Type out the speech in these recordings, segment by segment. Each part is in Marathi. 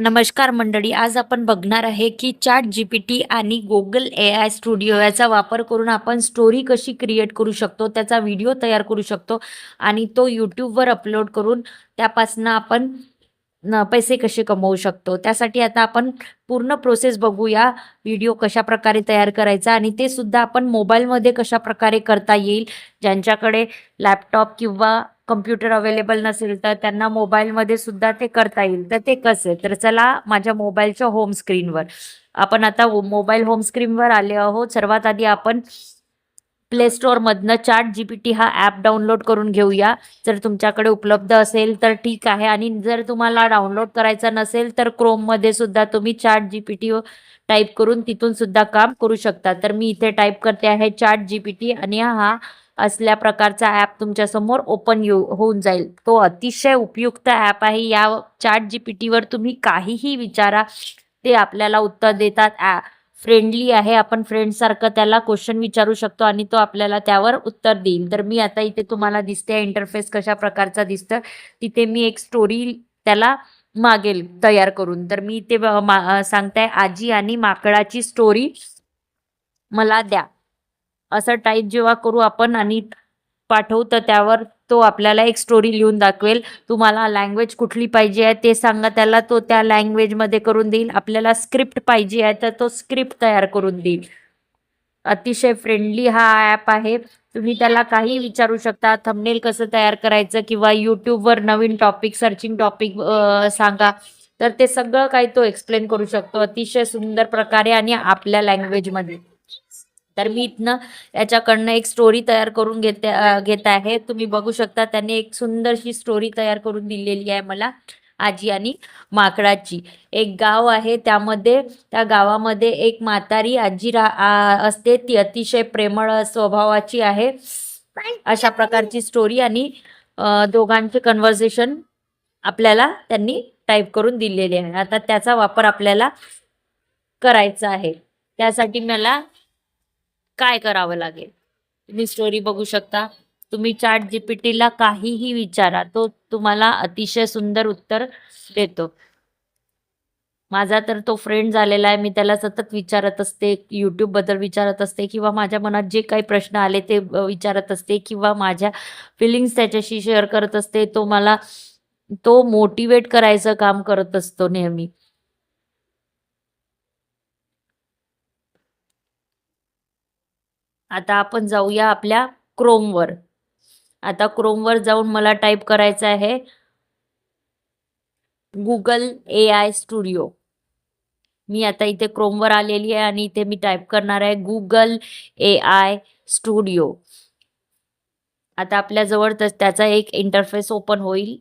नमस्कार मंडळी आज आपण बघणार आहे की चॅट जी पी टी आणि गुगल ए आय स्टुडिओ याचा वापर करून आपण स्टोरी कशी क्रिएट करू शकतो त्याचा व्हिडिओ तयार करू शकतो आणि तो यूट्यूबवर अपलोड करून त्यापासनं आपण न पैसे कसे कमवू शकतो. त्यासाठी आता आपण पूर्ण प्रोसेस बघूया व्हिडिओ कशा प्रकारे तयार करायचा आणि ते सुद्धा आपण मोबाईलमध्ये कशा प्रकारे करता येईल ज्यांच्याकडे लॅपटॉप किंवा कम्प्युटर अवेलेबल नसेल तर त्यांना मोबाईलमध्ये सुद्धा ते करता येईल. तर ते कसं? तर चला माझ्या मोबाईलच्या होम स्क्रीनवर आपण आता मोबाईल होम स्क्रीनवर आले आहोत. सर्वात आधी आपण प्ले स्टोअरमधनं चॅट जी पी टी हा ॲप डाउनलोड करून घेऊया. जर तुमच्याकडे उपलब्ध असेल तर ठीक आहे. आणि जर तुम्हाला डाउनलोड करायचा नसेल तर क्रोममध्ये सुद्धा तुम्ही chat G P T type करून तिथून सुद्धा काम करू शकता. तर मी इथे टाईप करते आहे चॅट जी पी टी आणि हा असल्या प्रकारचा ॲप तुमच्यासमोर ओपन येऊ होऊन जाईल. तो अतिशय उपयुक्त ॲप आहे. या चॅट जी पी टीवर तुम्ही काहीही विचारा. ते आपल्याला उत्तर देतात. ॲ फ्रेंडली आहे. आपण फ्रेंडसारखं त्याला क्वेश्चन विचारू शकतो आणि तो आपल्याला त्यावर उत्तर देईल. तर मी आता इथे तुम्हाला दिसते इंटरफेस कशा प्रकारचा दिसतं तिथे मी एक स्टोरी त्याला मागेल तयार करून. तर मी इथे ब- मा सांगताय आजी आणि माकडाची स्टोरी मला द्या. असं टाईप जेव्हा करू आपण आणि पाठवू तर त्यावर तो आपल्याला एक स्टोरी लिहून दाखवेल. तुम्हाला लँग्वेज कुठली पाहिजे आहे ते सांगा त्याला तो त्या लँग्वेजमध्ये करून देईल. आपल्याला स्क्रिप्ट पाहिजे आहे तर तो स्क्रिप्ट तयार करून देईल. अतिशय फ्रेंडली हा ॲप आहे. तुम्ही त्याला काही विचारू शकता. थंबनेल कसं तयार करायचं किंवा यूट्यूबवर नवीन टॉपिक सर्चिंग टॉपिक सांगा. तर ते सगळं काही तो एक्सप्लेन करू शकतो. अतिशय सुंदर प्रकारे आणि आपल्या लँग्वेजमध्ये तर मी इथनं याच्याकडनं एक स्टोरी तयार करून घेते घेत आहे. तुम्ही बघू शकता त्यांनी एक सुंदरशी स्टोरी तयार करून दिलेली आहे मला आजी आणि माकडाची. एक गाव आहे त्यामध्ये त्या गावामध्ये एक म्हातारी आजी रा असते. ती अतिशय प्रेमळ स्वभावाची आहे. अशा प्रकारची स्टोरी आणि दोघांचे कन्व्हर्सेशन आपल्याला त्यांनी टाईप करून दिलेले आहे. आता त्याचा वापर आपल्याला करायचा आहे. त्यासाठी मला काय करावं लागेल? तुम्ही स्टोरी बघू शकता. तुम्ही चॅट जीपीटीला काहीही विचारा तो तुम्हाला अतिशय सुंदर उत्तर देतो. माझा तर तो फ्रेंड झालेला आहे मी त्याला सतत विचारत असते यूट्यूबबद्दल विचारत असते किंवा माझ्या मनात जे काही प्रश्न आले ते विचारत असते किंवा माझ्या फिलिंग्स त्याच्याशी शेअर करत असते तो मला तो मोटिवेट करायचं काम करत असतो नेहमी. आता आपण जाऊया आपल्या क्रोमवर आता क्रोमवर जाऊन मला टाईप करायचं आहे गुगल ए आय स्टुडिओ मी आता इथे क्रोमवर आलेली आहे आणि इथे मी टाईप करणार आहे गुगल ए आय स्टुडिओ आता आपल्याजवळ तर त्याचा एक इंटरफेस ओपन होईल.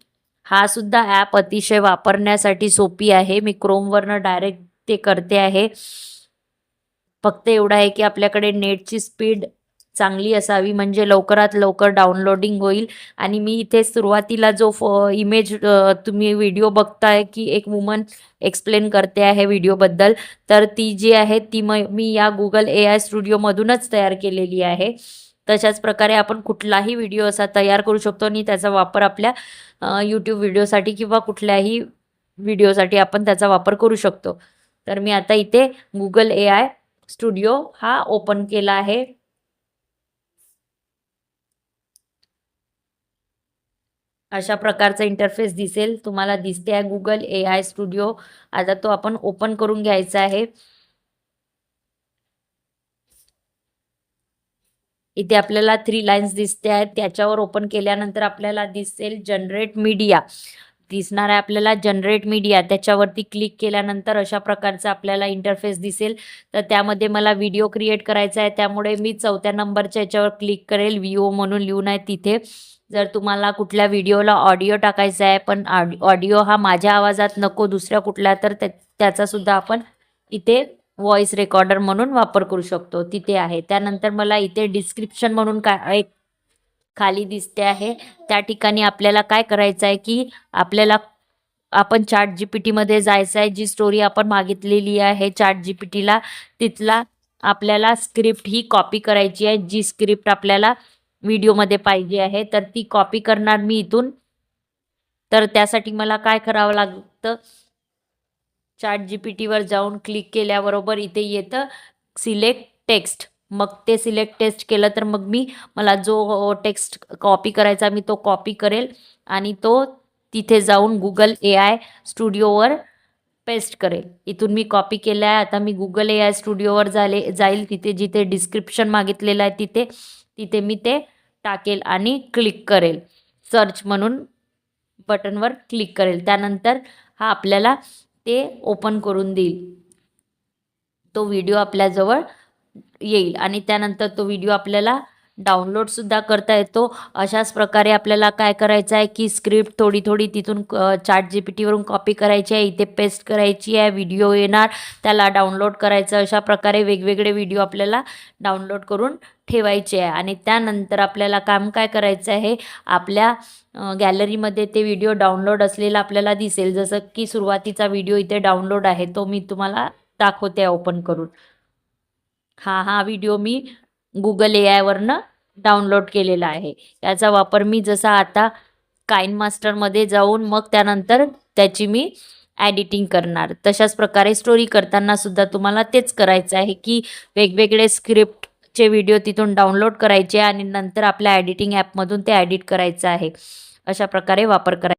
हा सुद्धा ॲप अतिशय वापरण्यासाठी सोपी आहे. मी क्रोमवरनं डायरेक्ट ते करते आहे. फक्त एवढं आहे की आपल्याकडे नेटची स्पीड चांगली असावी म्हणजे लवकरात लवकर डाउनलोडिंग होईल. आणि मी इथे सुरुवातीला जो फ इमेज तुम्ही व्हिडिओ बघताय की एक वुमन एक्सप्लेन करते आहे व्हिडिओबद्दल तर ती जी आहे ती म मी या गुगल ए आय स्टुडिओमधूनच तयार केलेली आहे. तशाच प्रकारे आपण कुठलाही व्हिडिओ असा तयार करू शकतो. आणि त्याचा वापर आपल्या यूट्यूब व्हिडिओसाठी किंवा कुठल्याही व्हिडिओसाठी आपण त्याचा वापर करू शकतो. तर मी आता इथे गुगल ए आय स्टुडिओ हा ओपन केला आहे. अशा प्रकारचा इंटरफेस दिसेल तुम्हाला दिसते आहे गुगल ए आय स्टुडिओ आता तो आपण ओपन करून घ्यायचा आहे. इथे आपल्याला थ्री लाईन्स दिसते आहेत. त्याच्यावर ओपन केल्यानंतर आपल्याला दिसेल जनरेट मीडिया दिसणार आहे आपल्याला जनरेट मीडिया त्याच्यावरती क्लिक केल्यानंतर अशा प्रकारचा आपल्याला इंटरफेस दिसेल. तर त्यामध्ये मला व्हिडिओ क्रिएट करायचा आहे. त्यामुळे मी चौथ्या नंबरच्या याच्यावर क्लिक करेल. व्हिओ म्हणून लिहून आहे तिथे. जर तुम्हाला कुठल्या व्हिडिओला ऑडिओ टाकायचा आहे पण ऑडिओ हा माझ्या आवाजात नको दुसऱ्या कुठल्या तर त्या- आपण इथे व्हॉइस रेकॉर्डर म्हणून वापर करू शकतो. तिथे आहे. त्यानंतर मला इथे डिस्क्रिप्शन म्हणून काय एक खाली दिसते आहे. त्या ठिकाणी आपल्याला काय करायचं आहे की आपल्याला आपण चॅट जी पी टीमध्ये जायचं आहे. जी स्टोरी आपण मागितलेली आहे चॅट जी पी टीला तिथला आपल्याला स्क्रिप्ट ही कॉपी करायची आहे. जी स्क्रिप्ट आपल्याला व्हिडिओमध्ये पाहिजे आहे तर ती कॉपी करणार मी इथून. तर त्यासाठी मला काय करावं लागतं? चॅट जी पी टीवर जाऊन क्लिक केल्याबरोबर इथे येतं सिलेक्ट टेक्स्ट मग ते सिलेक्ट टेस्ट केलं तर मग मी मला जो टेक्स्ट कॉपी करायचा मी तो कॉपी करेल आणि तो तिथे जाऊन गुगल ए आय स्टुडिओवर पेस्ट करेल. इथून मी कॉपी केलं आहे. आता मी गुगल ए आय स्टुडिओवर झाले जाईल तिथे जिथे डिस्क्रिप्शन मागितलेलं आहे तिथे तिथे मी ते टाकेल आणि क्लिक करेल. सर्च म्हणून बटनवर क्लिक करेल. त्यानंतर हा आपल्याला ते ओपन करून देईल. तो व्हिडिओ आपल्याजवळ येईल. आणि त्यानंतर तो व्हिडिओ आपल्याला डाउनलोडसुद्धा करता येतो. अशाच प्रकारे आपल्याला काय करायचं आहे की स्क्रिप्ट थोडी थोडी तिथून चार्ट जी पी टीवरून कॉपी करायची आहे इथे पेस्ट करायची आहे व्हिडिओ येणार त्याला डाउनलोड करायचं अशा प्रकारे वेगवेगळे व्हिडिओ आपल्याला डाउनलोड करून ठेवायचे आहे. आणि त्यानंतर आपल्याला काम काय करायचं आहे आपल्या गॅलरीमध्ये ते व्हिडिओ डाउनलोड असलेला आपल्याला दिसेल. जसं की सुरुवातीचा व्हिडिओ इथे डाउनलोड आहे तो मी तुम्हाला दाखवते ओपन करून. हा हा व्हिडिओ मी गुगल ए आयवरनं डाउनलोड केलेला आहे. याचा वापर मी जसा आता काइन मास्टरमध्ये जाऊन मग त्यानंतर त्याची मी ॲडिटिंग करणार. तशाच प्रकारे स्टोरी करताना सुद्धा तुम्हाला तेच करायचं आहे की वेगवेगळे स्क्रिप्टचे व्हिडिओ तिथून डाउनलोड करायचे आणि नंतर आपल्या ॲडिटिंग ॲपमधून ते ॲडिट करायचं आहे. अशा प्रकारे वापर करायचा.